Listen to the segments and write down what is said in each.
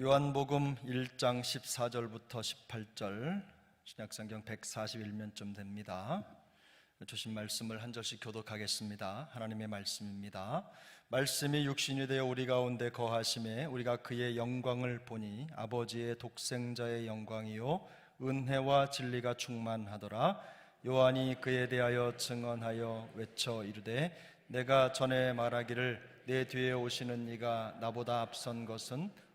요한복음 1장 14절부터 18절 신약성경 141면쯤 됩니다. 주신 말씀을 한 절씩 교독하겠습니다. 하나님의 말씀입니다. 말씀이 육신이 되어 우리 가운데 거하심에 우리가 그의 영광을 보니 아버지의 독생자의 영광이요 은혜와 진리가 충만하더라. 요한이 그에 대하여 증언하여 외쳐 이르되 내가 전에 말하기를 내 뒤에 오시는 이가 나보다 앞선 것은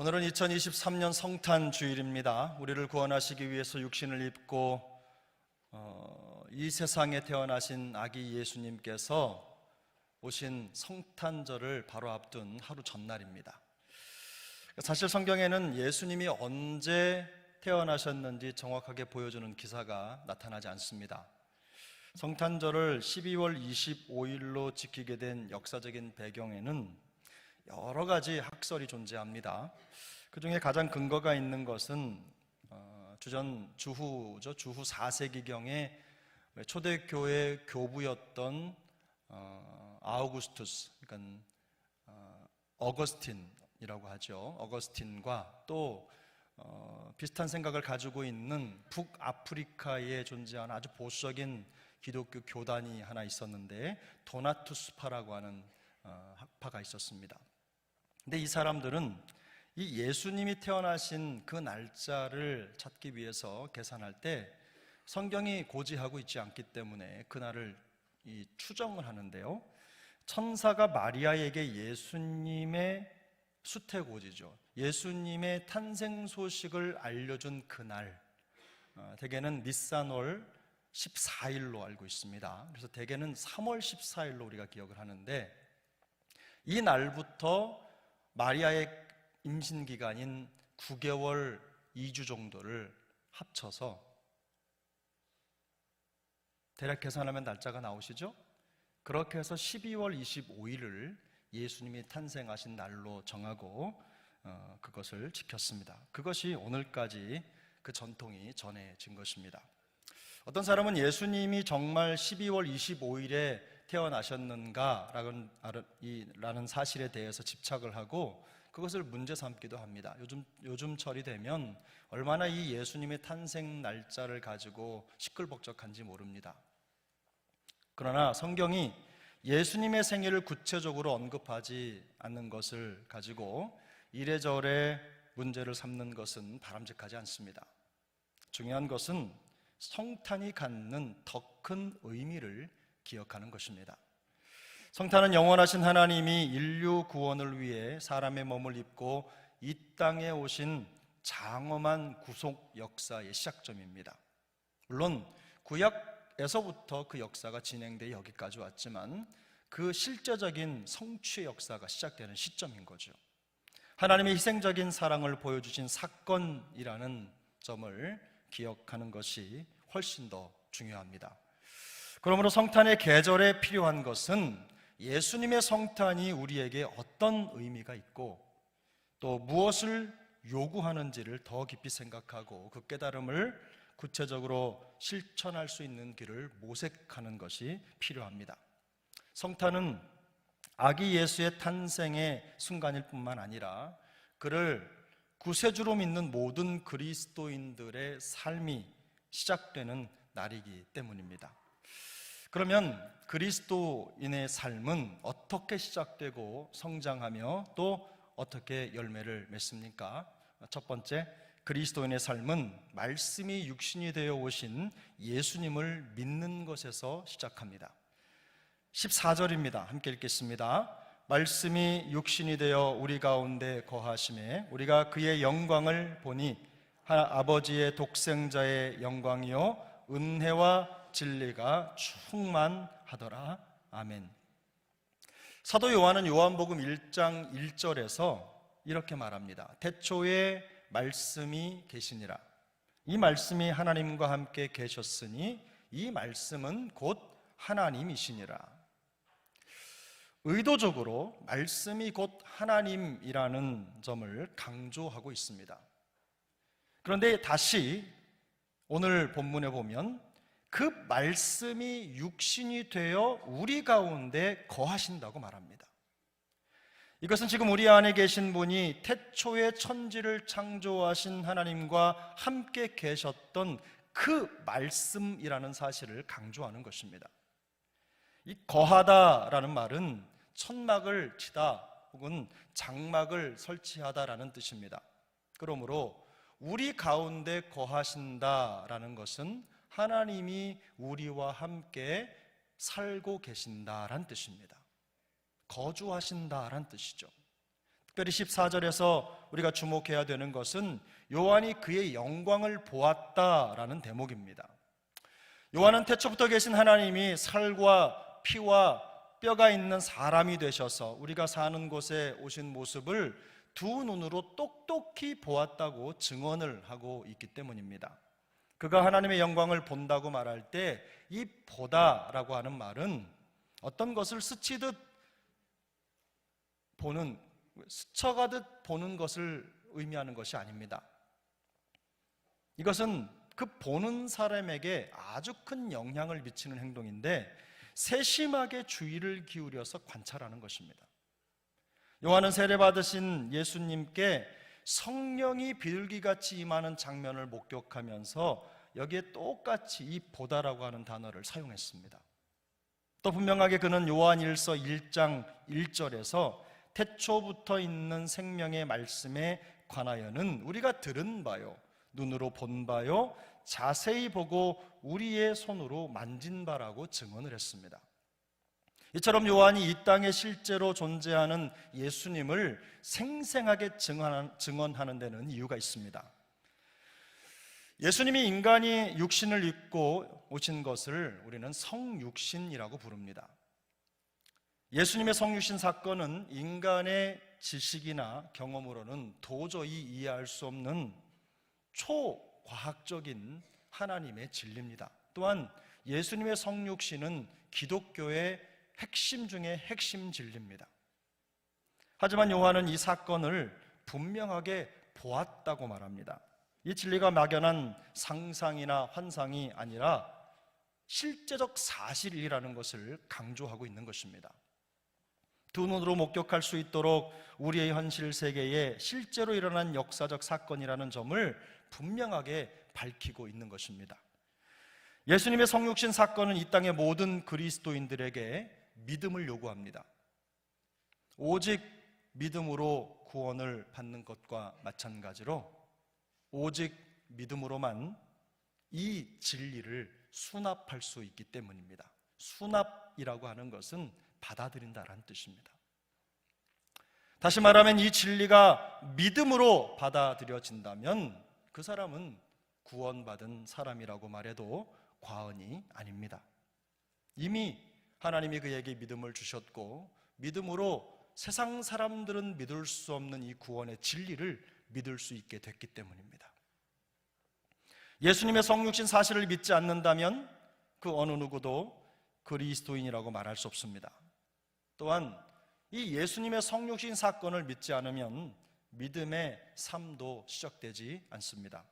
오늘은 2023년 성탄 주일입니다. 우리를 구원하시기 위해서 육신을 입고 어, 이 세상에 태어나신 아기 예수님께서 오신 성탄절을 바로 앞둔 하루 전날입니다. 사실 성경에는 예수님이 언제 태어나셨는지 정확하게 보여주는 기사가 나타나지 않습니다. 성탄절을 12월 25일로 지키게 된 역사적인 배경에는 여러 가지 학설이 존재합니다. 그 중에 가장 근거가 있는 것은 어, 주전 주후죠 주후 4세기경에 초대교회 교부였던 어, 아우구스투스, 그러니까 어, 어거스틴이라고 하죠. 어거스틴과 또 어, 비슷한 생각을 가지고 있는 북아프리카에 존재하는 아주 보수적인 기독교 교단이 하나 있었는데 도나투스파라고 하는 어, 학파가 있었습니다. 근데 이 사람들은 이 예수님이 태어나신 그 날짜를 찾기 위해서 계산할 때 성경이 고지하고 있지 않기 때문에 그날을 이 추정을 하는데요. 천사가 마리아에게 예수님의 수태고지죠. 예수님의 탄생 소식을 알려준 그날, 어, 대개는 니산월 14일로 알고 있습니다. 그래서 대개는 3월 14일로 우리가 기억을 하는데 이 날부터 마리아의 임신 기간인 9개월 2주 정도를 합쳐서 대략 계산하면 날짜가 나오시죠? 그렇게 해서 12월 25일을 예수님이 탄생하신 날로 정하고 어, 그것을 지켰습니다. 그것이 오늘까지 그 전통이 전해진 것입니다. 어떤 사람은 예수님이 정말 12월 25일에 태어나셨는가라는 라는 사실에 대해서 집착을 하고 그것을 문제 삼기도 합니다. 요즘 요즘철이 되면 얼마나 이 예수님의 탄생 날짜를 가지고 시끌벅적한지 모릅니다. 그러나 성경이 예수님의 생일을 구체적으로 언급하지 않는 것을 가지고 이래저래 문제를 삼는 것은 바람직하지 않습니다. 중요한 것은 성탄이 갖는 더 큰 의미를 기억하는 것입니다. 성탄은 영원하신 하나님이 인류 구원을 위해 사람의 몸을 입고 이 땅에 오신 장엄한 구속 역사의 시작점입니다. 물론 구약에서부터 그 역사가 진행돼 여기까지 왔지만 그 실제적인 성취의 역사가 시작되는 시점인 거죠. 하나님의 희생적인 사랑을 보여주신 사건이라는 점을 기억하는 것이 훨씬 더 중요합니다. 그러므로 성탄의 계절에 필요한 것은 예수님의 성탄이 우리에게 어떤 의미가 있고 또 무엇을 요구하는지를 더 깊이 생각하고 그 깨달음을 구체적으로 실천할 수 있는 길을 모색하는 것이 필요합니다. 성탄은 아기 예수의 탄생의 순간일 뿐만 아니라 그를 구세주로 믿는 모든 그리스도인들의 삶이 시작되는 날이기 때문입니다. 그러면 그리스도인의 삶은 어떻게 시작되고 성장하며 또 어떻게 열매를 맺습니까? 첫 번째, 그리스도인의 삶은 말씀이 육신이 되어 오신 예수님을 믿는 것에서 시작합니다. 14절입니다. 함께 읽겠습니다. 말씀이 육신이 되어 우리 가운데 거하심에 우리가 그의 영광을 보니 아버지의 독생자의 영광이요 은혜와 진리가 충만하더라. 아멘. 사도 요한은 요한복음 1장 1절에서 이렇게 말합니다. 태초에 말씀이 계시니라. 이 말씀이 하나님과 함께 계셨으니 이 말씀은 곧 하나님이시니라. 의도적으로 말씀이 곧 하나님이라는 점을 강조하고 있습니다. 그런데 다시 오늘 본문에 보면 그 말씀이 육신이 되어 우리 가운데 거하신다고 말합니다. 이것은 지금 우리 안에 계신 분이 태초에 천지를 창조하신 하나님과 함께 계셨던 그 말씀이라는 사실을 강조하는 것입니다. 이 거하다라는 말은 천막을 치다 혹은 장막을 설치하다라는 뜻입니다. 그러므로 우리 가운데 거하신다라는 것은 하나님이 우리와 함께 살고 계신다라는 뜻입니다. 거주하신다라는 뜻이죠. 특별히 14절에서 우리가 주목해야 되는 것은 요한이 그의 영광을 보았다라는 대목입니다. 요한은 태초부터 계신 하나님이 살과 피와 뼈가 있는 사람이 되셔서 우리가 사는 곳에 오신 모습을 두 눈으로 똑똑히 보았다고 증언을 하고 있기 때문입니다. 그가 하나님의 영광을 본다고 말할 때 이 보다라고 하는 말은 어떤 것을 스치듯 보는 스쳐가듯 보는 것을 의미하는 것이 아닙니다. 이것은 그 보는 사람에게 아주 큰 영향을 미치는 행동인데 세심하게 주의를 기울여서 관찰하는 것입니다. 요한은 세례 받으신 예수님께 성령이 비둘기같이 임하는 장면을 목격하면서 여기에 똑같이 이 보다라고 하는 단어를 사용했습니다. 또 분명하게 그는 요한일서 1장 1절에서 태초부터 있는 생명의 말씀에 관하여는 우리가 들은 바요, 눈으로 본 바요, 자세히 보고 우리의 손으로 만진 바라고 증언을 했습니다. 이처럼 요한이 이 땅에 실제로 존재하는 예수님을 생생하게 증언하는 데는 이유가 있습니다. 예수님이 인간이 육신을 입고 오신 것을 우리는 성육신이라고 부릅니다. 예수님의 성육신 사건은 인간의 지식이나 경험으로는 도저히 이해할 수 없는 초과학적인 하나님의 진리입니다. 또한 예수님의 성육신은 기독교의 핵심 중의 핵심 진리입니다. 하지만 요한은 이 사건을 분명하게 보았다고 말합니다. 이 진리가 막연한 상상이나 환상이 아니라 실제적 사실이라는 것을 강조하고 있는 것입니다. 두 눈으로 목격할 수 있도록 우리의 현실 세계에 실제로 일어난 역사적 사건이라는 점을 분명하게 밝히고 있는 것입니다. 예수님의 성육신 사건은 이 땅의 모든 그리스도인들에게 믿음을 요구합니다. 오직 믿음으로 구원을 받는 것과 마찬가지로 오직 믿음으로만 이 진리를 수납할 수 있기 때문입니다. 수납이라고 하는 것은 받아들인다라는 뜻입니다. 다시 말하면 이 진리가 믿음으로 받아들여진다면 그 사람은 구원받은 사람이라고 말해도 과언이 아닙니다. 이미 하나님이 그에게 믿음을 주셨고 믿음으로 세상 사람들은 믿을 수 없는 이 구원의 진리를 믿을 수 있게 됐기 때문입니다. 예수님의 성육신 사실을 믿지 않는다면 그 어느 누구도 그리스도인이라고 말할 수 없습니다. 또한 이 예수님의 성육신 사건을 믿지 않으면 믿음의 삶도 시작되지 않습니다.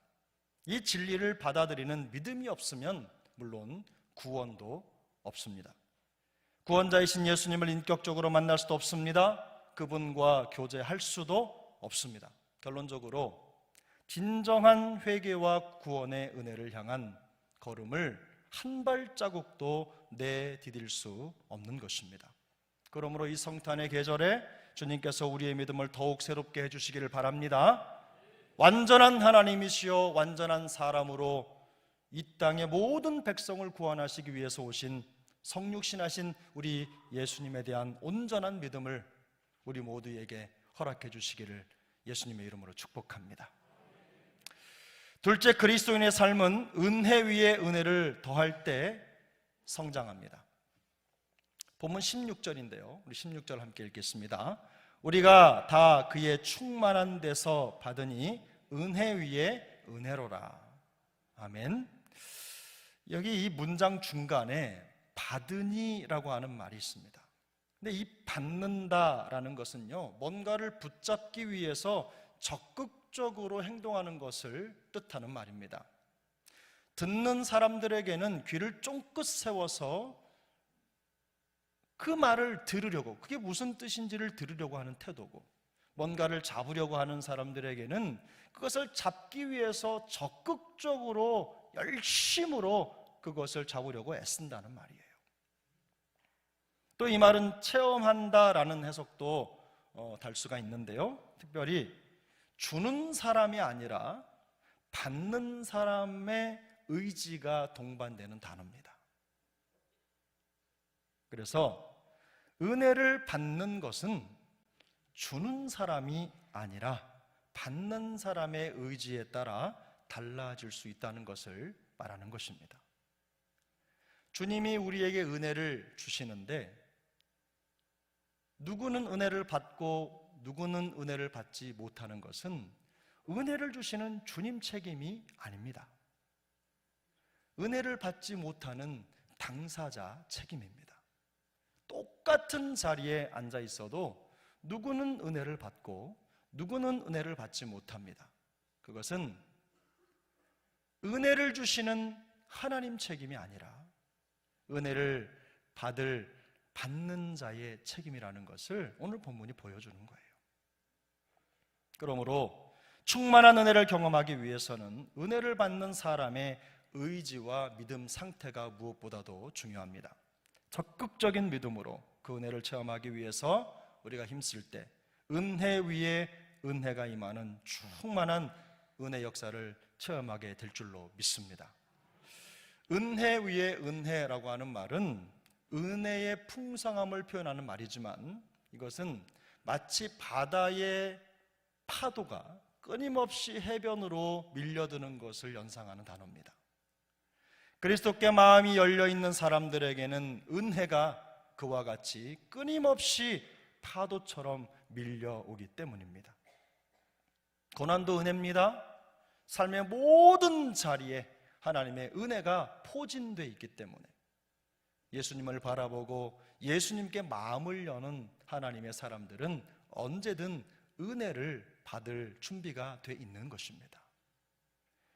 이 진리를 받아들이는 믿음이 없으면 물론 구원도 없습니다. 구원자이신 예수님을 인격적으로 만날 수도 없습니다. 그분과 교제할 수도 없습니다. 결론적으로 진정한 회개와 구원의 은혜를 향한 걸음을 한 발자국도 내디딜 수 없는 것입니다. 그러므로 이 성탄의 계절에 주님께서 우리의 믿음을 더욱 새롭게 해주시기를 바랍니다. 완전한 하나님이시여 완전한 사람으로 이 땅의 모든 백성을 구원하시기 위해서 오신 성육신하신 우리 예수님에 대한 온전한 믿음을 우리 모두에게 허락해 주시기를 예수님의 이름으로 축복합니다. 둘째 그리스도인의 삶은 은혜 위에 은혜를 더할 때 성장합니다. 본문 16절인데요. 우리 16절 함께 읽겠습니다. 우리가 다 그의 충만한 데서 받으니 은혜 위에 은혜로라. 아멘. 여기 이 문장 중간에 받으니라고 하는 말이 있습니다. 근데 이 받는다라는 것은요, 뭔가를 붙잡기 위해서 적극적으로 행동하는 것을 뜻하는 말입니다. 듣는 사람들에게는 귀를 쫑긋 세워서 그 말을 들으려고, 그게 무슨 뜻인지를 들으려고 하는 태도고, 뭔가를 잡으려고 하는 사람들에게는 그것을 잡기 위해서 적극적으로 열심으로 그것을 잡으려고 애쓴다는 말이에요. 또 이 말은 체험한다라는 해석도 어, 달 수가 있는데요. 특별히 주는 사람이 아니라 받는 사람의 의지가 동반되는 단어입니다. 그래서 은혜를 받는 것은 주는 사람이 아니라 받는 사람의 의지에 따라 달라질 수 있다는 것을 말하는 것입니다. 주님이 우리에게 은혜를 주시는데 누구는 은혜를 받고 누구는 은혜를 받지 못하는 것은 은혜를 주시는 주님 책임이 아닙니다. 은혜를 받지 못하는 당사자 책임입니다. 똑같은 자리에 앉아 있어도 누구는 은혜를 받고 누구는 은혜를 받지 못합니다. 그것은 은혜를 주시는 하나님 책임이 아니라 은혜를 받을 받는 자의 책임이라는 것을 오늘 본문이 보여주는 거예요. 그러므로 충만한 은혜를 경험하기 위해서는 은혜를 받는 사람의 의지와 믿음 상태가 무엇보다도 중요합니다. 적극적인 믿음으로 그 은혜를 체험하기 위해서 우리가 힘쓸 때 은혜 위에 은혜가 임하는 충만한 은혜 역사를 체험하게 될 줄로 믿습니다. 은혜 위에 은혜라고 하는 말은 은혜의 풍성함을 표현하는 말이지만 이것은 마치 바다의 파도가 끊임없이 해변으로 밀려드는 것을 연상하는 단어입니다. 그리스도께 마음이 열려 있는 사람들에게는 은혜가 그와 같이 끊임없이 파도처럼 밀려오기 때문입니다. 고난도 은혜입니다. 삶의 모든 자리에 하나님의 은혜가 포진되어 있기 때문에 예수님을 바라보고 예수님께 마음을 여는 하나님의 사람들은 언제든 은혜를 받을 준비가 돼 있는 것입니다.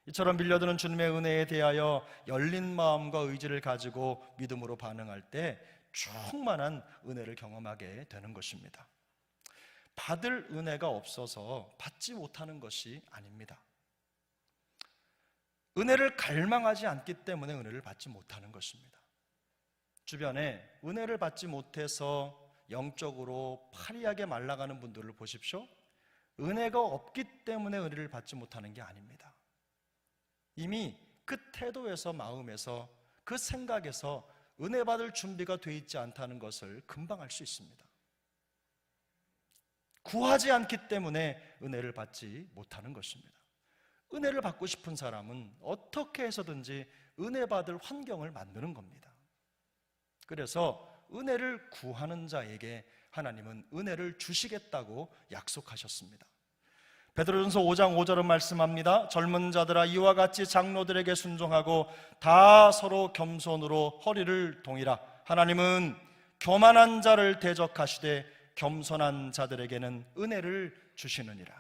이처럼 밀려드는 주님의 은혜에 대하여 열린 마음과 의지를 가지고 믿음으로 반응할 때 충만한 은혜를 경험하게 되는 것입니다. 받을 은혜가 없어서 받지 못하는 것이 아닙니다. 은혜를 갈망하지 않기 때문에 은혜를 받지 못하는 것입니다. 주변에 은혜를 받지 못해서 영적으로 파리하게 말라가는 분들을 보십시오. 은혜가 없기 때문에 은혜를 받지 못하는 게 아닙니다. 이미 그 태도에서 마음에서 그 생각에서 은혜 받을 준비가 돼 있지 않다는 것을 금방 알 수 있습니다. 구하지 않기 때문에 은혜를 받지 못하는 것입니다. 은혜를 받고 싶은 사람은 어떻게 해서든지 은혜 받을 환경을 만드는 겁니다. 그래서 은혜를 구하는 자에게 하나님은 은혜를 주시겠다고 약속하셨습니다. 베드로전서 5장 5절은 말씀합니다. 젊은 자들아 이와 같이 장로들에게 순종하고 다 서로 겸손으로 허리를 동이라. 하나님은 교만한 자를 대적하시되 겸손한 자들에게는 은혜를 주시느니라.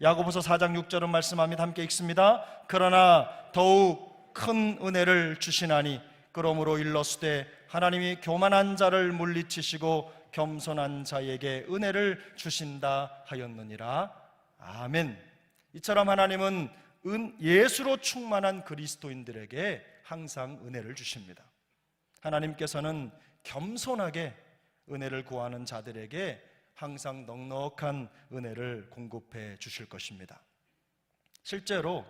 야고보서 4장 6절은 말씀합니다. 함께 읽습니다. 그러나 더욱 큰 은혜를 주시나니 그러므로 일러스되 하나님이 교만한 자를 물리치시고 겸손한 자에게 은혜를 주신다 하였느니라. 아멘. 이처럼 하나님은 은 예수로 충만한 그리스도인들에게 항상 은혜를 주십니다. 하나님께서는 겸손하게 은혜를 구하는 자들에게 항상 넉넉한 은혜를 공급해 주실 것입니다. 실제로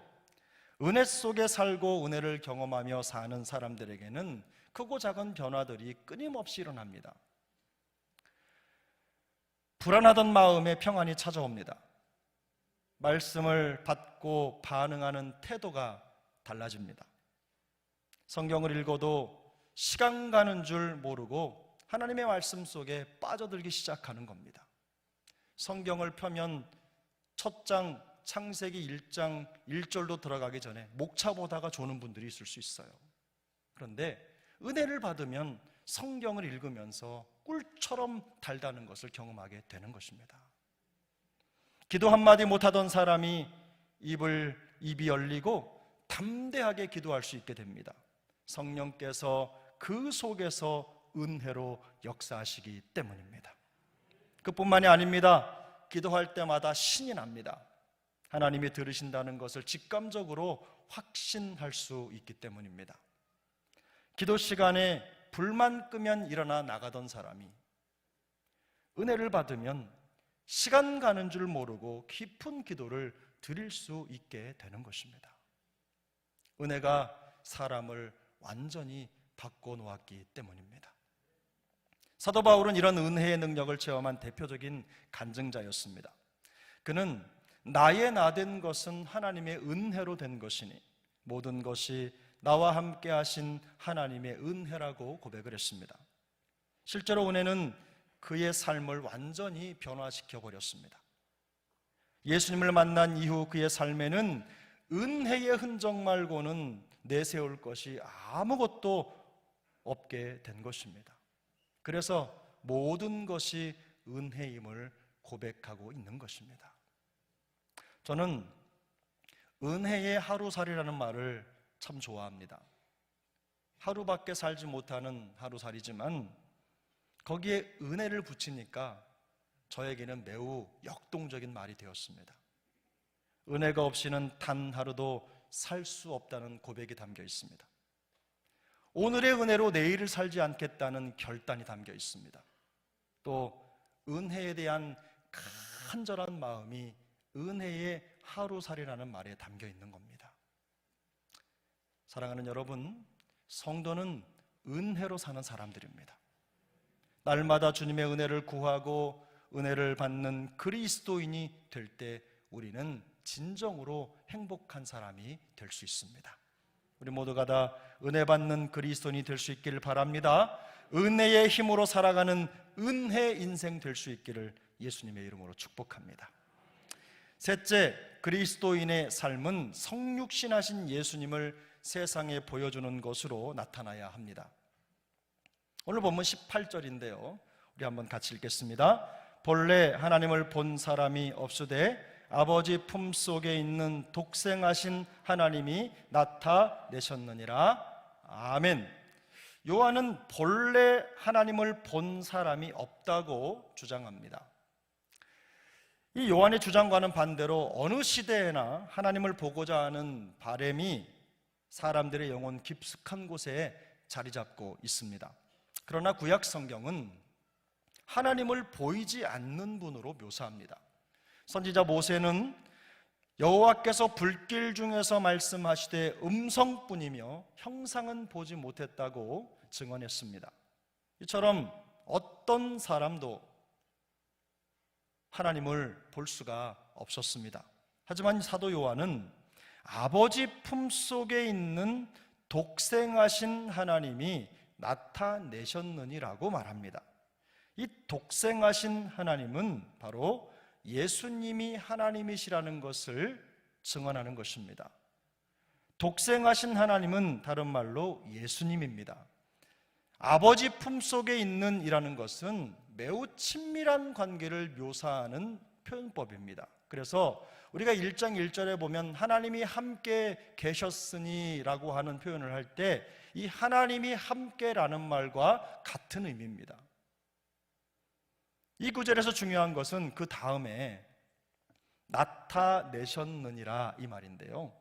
은혜 속에 살고 은혜를 경험하며 사는 사람들에게는 크고 작은 변화들이 끊임없이 일어납니다. 불안하던 마음에 평안이 찾아옵니다. 말씀을 받고 반응하는 태도가 달라집니다. 성경을 읽어도 시간 가는 줄 모르고 하나님의 말씀 속에 빠져들기 시작하는 겁니다. 성경을 펴면 첫 장 창세기 1장 1절로 들어가기 전에 목차 보다가 조는 분들이 있을 수 있어요. 그런데 은혜를 받으면 성경을 읽으면서 꿀처럼 달다는 것을 경험하게 되는 것입니다. 기도 한마디 못하던 사람이 입을 입이 열리고 담대하게 기도할 수 있게 됩니다. 성령께서 그 속에서 은혜로 역사하시기 때문입니다. 그뿐만이 아닙니다. 기도할 때마다 신이 납니다. 하나님이 들으신다는 것을 직감적으로 확신할 수 있기 때문입니다. 기도 시간에 불만 끄면 일어나 나가던 사람이 은혜를 받으면 시간 가는 줄 모르고 깊은 기도를 드릴 수 있게 되는 것입니다. 은혜가 사람을 완전히 바꿔 놓았기 때문입니다. 사도 바울은 이런 은혜의 능력을 체험한 대표적인 간증자였습니다. 그는 나의 나 된 것은 하나님의 은혜로 된 것이니 모든 것이 나와 함께 하신 하나님의 은혜라고 고백을 했습니다. 실제로 은혜는 그의 삶을 완전히 변화시켜 버렸습니다. 예수님을 만난 이후 그의 삶에는 은혜의 흔적 말고는 내세울 것이 아무것도 없게 된 것입니다. 그래서 모든 것이 은혜임을 고백하고 있는 것입니다. 저는 은혜의 하루살이라는 말을 참 좋아합니다. 하루밖에 살지 못하는 하루살이지만 거기에 은혜를 붙이니까 저에게는 매우 역동적인 말이 되었습니다. 은혜가 없이는 단 하루도 살 수 없다는 고백이 담겨 있습니다. 오늘의 은혜로 내일을 살지 않겠다는 결단이 담겨 있습니다. 또 은혜에 대한 간절한 마음이 은혜의 하루살이라는 말에 담겨 있는 겁니다. 사랑하는 여러분, 성도는 은혜로 사는 사람들입니다. 날마다 주님의 은혜를 구하고 은혜를 받는 그리스도인이 될 때 우리는 진정으로 행복한 사람이 될 수 있습니다. 우리 모두가 다 은혜 받는 그리스도인이 될 수 있기를 바랍니다. 은혜의 힘으로 살아가는 은혜 인생 될 수 있기를 예수님의 이름으로 축복합니다. 셋째, 그리스도인의 삶은 성육신하신 예수님을 세상에 보여주는 것으로 나타나야 합니다. 오늘 본문 18절인데요. 우리 한번 같이 읽겠습니다. 본래 하나님을 본 사람이 없으되 아버지 품 속에 있는 독생하신 하나님이 나타내셨느니라. 아멘. 요한은 본래 하나님을 본 사람이 없다고 주장합니다. 이 요한의 주장과는 반대로 어느 시대에나 하나님을 보고자 하는 바램이 사람들의 영혼 깊숙한 곳에 자리 잡고 있습니다. 그러나 구약 성경은 하나님을 보이지 않는 분으로 묘사합니다. 선지자 모세는 여호와께서 불길 중에서 말씀하시되 음성뿐이며 형상은 보지 못했다고 증언했습니다. 이처럼 어떤 사람도 하나님을 볼 수가 없었습니다. 하지만 사도 요한은 아버지 품 속에 있는 독생하신 하나님이 나타내셨느니라고 말합니다. 이 독생하신 하나님은 바로 예수님이 하나님이시라는 것을 증언하는 것입니다. 독생하신 하나님은 다른 말로 예수님입니다. 아버지 품 속에 있는 이라는 것은 매우 친밀한 관계를 묘사하는 표현법입니다. 그래서 우리가 1장 1절에 보면 하나님이 함께 계셨으니라고 하는 표현을 할 때 이 하나님이 함께라는 말과 같은 의미입니다. 이 구절에서 중요한 것은 그 다음에 나타내셨느니라 이 말인데요.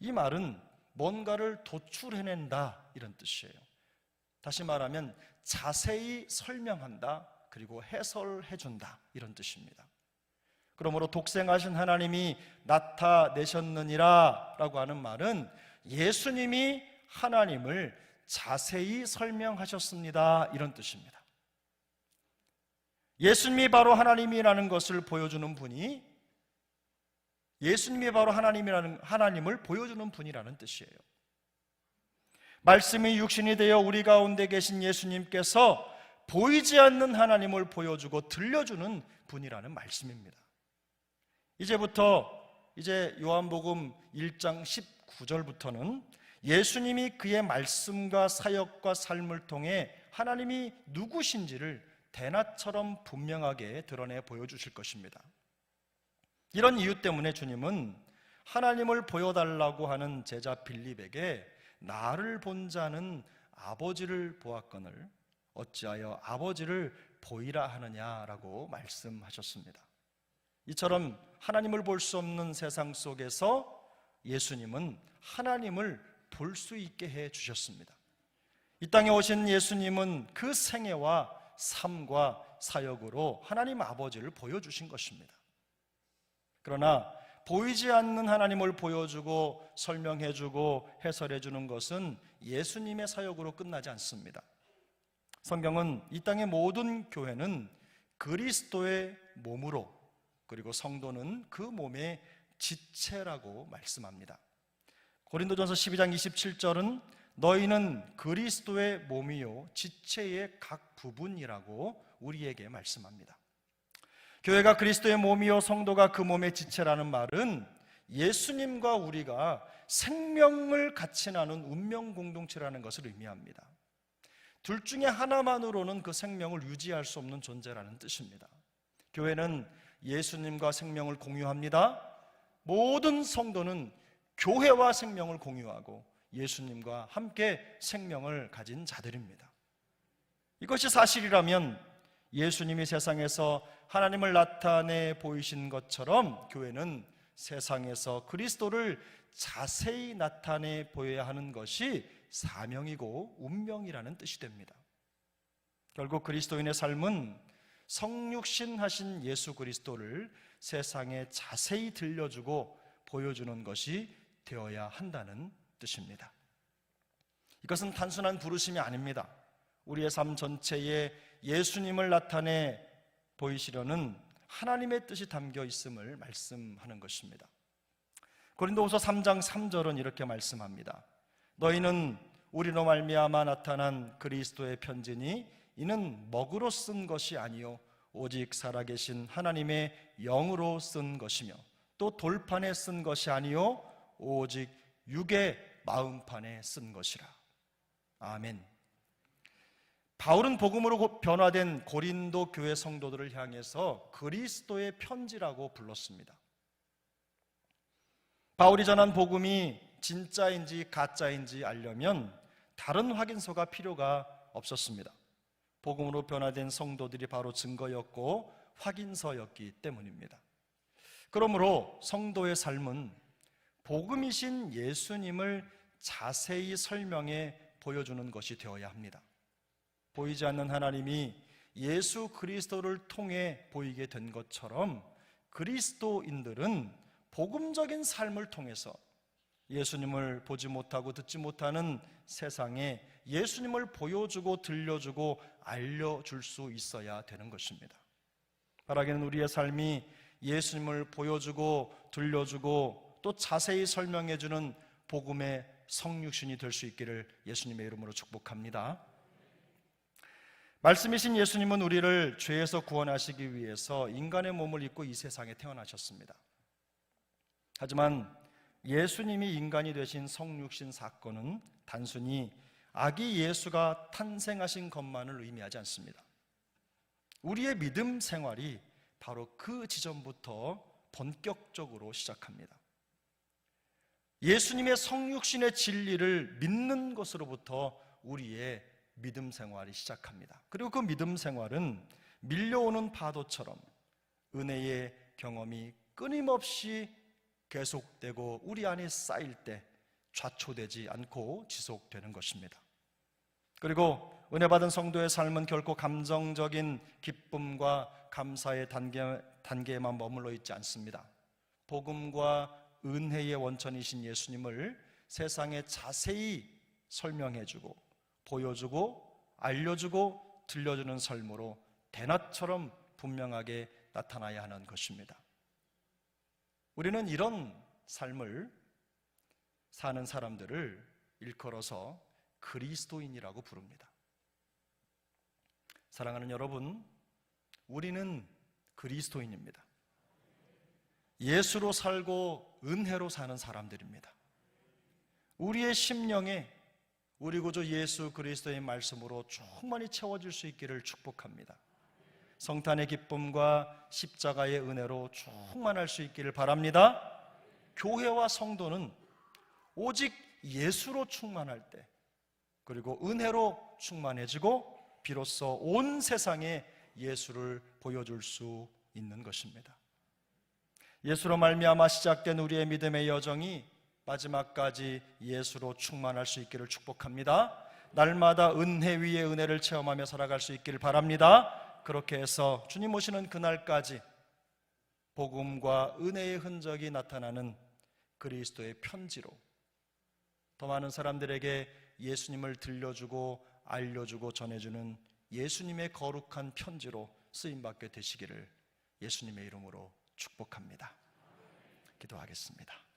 이 말은 뭔가를 도출해낸다 이런 뜻이에요. 다시 말하면 자세히 설명한다 그리고 해설해 준다 이런 뜻입니다. 그러므로 독생하신 하나님이 나타내셨느니라 라고 하는 말은 예수님이 하나님을 자세히 설명하셨습니다 이런 뜻입니다. 예수님이 바로 하나님이라는 것을 보여주는 분이 예수님이 바로 하나님이라는 하나님을 보여주는 분이라는 뜻이에요. 말씀이 육신이 되어 우리 가운데 계신 예수님께서 보이지 않는 하나님을 보여주고 들려주는 분이라는 말씀입니다. 이제부터 이제 요한복음 1장 19절부터는 예수님이 그의 말씀과 사역과 삶을 통해 하나님이 누구신지를 대낮처럼 분명하게 드러내 보여주실 것입니다. 이런 이유 때문에 주님은 하나님을 보여달라고 하는 제자 빌립에게 나를 본 자는 아버지를 보았거늘 어찌하여 아버지를 보이라 하느냐라고 말씀하셨습니다. 이처럼 하나님을 볼 수 없는 세상 속에서 예수님은 하나님을 볼 수 있게 해 주셨습니다. 이 땅에 오신 예수님은 그 생애와 삶과 사역으로 하나님 아버지를 보여주신 것입니다. 그러나 보이지 않는 하나님을 보여주고 설명해주고 해설해주는 것은 예수님의 사역으로 끝나지 않습니다. 성경은 이 땅의 모든 교회는 그리스도의 몸으로 그리고 성도는 그 몸의 지체라고 말씀합니다. 고린도전서 12장 27절은 너희는 그리스도의 몸이요 지체의 각 부분이라고 우리에게 말씀합니다. 교회가 그리스도의 몸이요 성도가 그 몸의 지체라는 말은 예수님과 우리가 생명을 같이 나눈 운명 공동체라는 것을 의미합니다. 둘 중에 하나만으로는 그 생명을 유지할 수 없는 존재라는 뜻입니다. 교회는 예수님과 생명을 공유합니다. 모든 성도는 교회와 생명을 공유하고 예수님과 함께 생명을 가진 자들입니다. 이것이 사실이라면 예수님이 세상에서 하나님을 나타내 보이신 것처럼 교회는 세상에서 그리스도를 자세히 나타내 보여야 하는 것이 사명이고 운명이라는 뜻이 됩니다. 결국 그리스도인의 삶은 성육신 하신 예수 그리스도를 세상에 자세히 들려주고 보여주는 것이 되어야 한다는 뜻입니다. 이것은 단순한 부르심이 아닙니다. 우리의 삶 전체에 예수님을 나타내 보이시려는 하나님의 뜻이 담겨 있음을 말씀하는 것입니다. 고린도후서 3장 3절은 이렇게 말씀합니다. 너희는 우리로 말미암아 나타난 그리스도의 편지니 이는 먹으로 쓴 것이 아니요 오직 살아계신 하나님의 영으로 쓴 것이며 또 돌판에 쓴 것이 아니요 오직 육의 마음판에 쓴 것이라. 아멘. 바울은 복음으로 변화된 고린도 교회 성도들을 향해서 그리스도의 편지라고 불렀습니다. 바울이 전한 복음이 진짜인지 가짜인지 알려면 다른 확인서가 필요가 없었습니다. 복음으로 변화된 성도들이 바로 증거였고 확인서였기 때문입니다. 그러므로 성도의 삶은 복음이신 예수님을 자세히 설명해 보여주는 것이 되어야 합니다. 보이지 않는 하나님이 예수 그리스도를 통해 보이게 된 것처럼 그리스도인들은 복음적인 삶을 통해서 예수님을 보지 못하고 듣지 못하는 세상에 예수님을 보여주고 들려주고 알려줄 수 있어야 되는 것입니다. 바라기는 우리의 삶이 예수님을 보여주고 들려주고 또 자세히 설명해주는 복음의 성육신이 될 수 있기를 예수님의 이름으로 축복합니다. 말씀이신 예수님은 우리를 죄에서 구원하시기 위해서 인간의 몸을 입고 이 세상에 태어나셨습니다. 하지만 예수님이 인간이 되신 성육신 사건은 단순히 아기 예수가 탄생하신 것만을 의미하지 않습니다. 우리의 믿음 생활이 바로 그 지점부터 본격적으로 시작합니다. 예수님의 성육신의 진리를 믿는 것으로부터 우리의 믿음 생활이 시작합니다. 그리고 그 믿음 생활은 밀려오는 파도처럼 은혜의 경험이 끊임없이 계속되고 우리 안에 쌓일 때 좌초되지 않고 지속되는 것입니다. 그리고 은혜 받은 성도의 삶은 결코 감정적인 기쁨과 감사의 단계, 단계에만 머물러 있지 않습니다. 복음과 은혜의 원천이신 예수님을 세상에 자세히 설명해주고 보여주고 알려주고 들려주는 삶으로 대낮처럼 분명하게 나타나야 하는 것입니다. 우리는 이런 삶을 사는 사람들을 일컬어서 그리스도인이라고 부릅니다. 사랑하는 여러분, 우리는 그리스도인입니다. 예수로 살고 은혜로 사는 사람들입니다. 우리의 심령에 우리 구주 예수 그리스도의 말씀으로 충만히 채워질 수 있기를 축복합니다. 성탄의 기쁨과 십자가의 은혜로 충만할 수 있기를 바랍니다. 교회와 성도는 오직 예수로 충만할 때, 그리고 은혜로 충만해지고 비로소 온 세상에 예수를 보여줄 수 있는 것입니다. 예수로 말미암아 시작된 우리의 믿음의 여정이 마지막까지 예수로 충만할 수 있기를 축복합니다. 날마다 은혜 위에 은혜를 체험하며 살아갈 수 있기를 바랍니다. 그렇게 해서 주님 오시는 그날까지 복음과 은혜의 흔적이 나타나는 그리스도의 편지로 더 많은 사람들에게 예수님을 들려주고 알려주고 전해주는 예수님의 거룩한 편지로 쓰임받게 되시기를 예수님의 이름으로 축복합니다. 기도하겠습니다.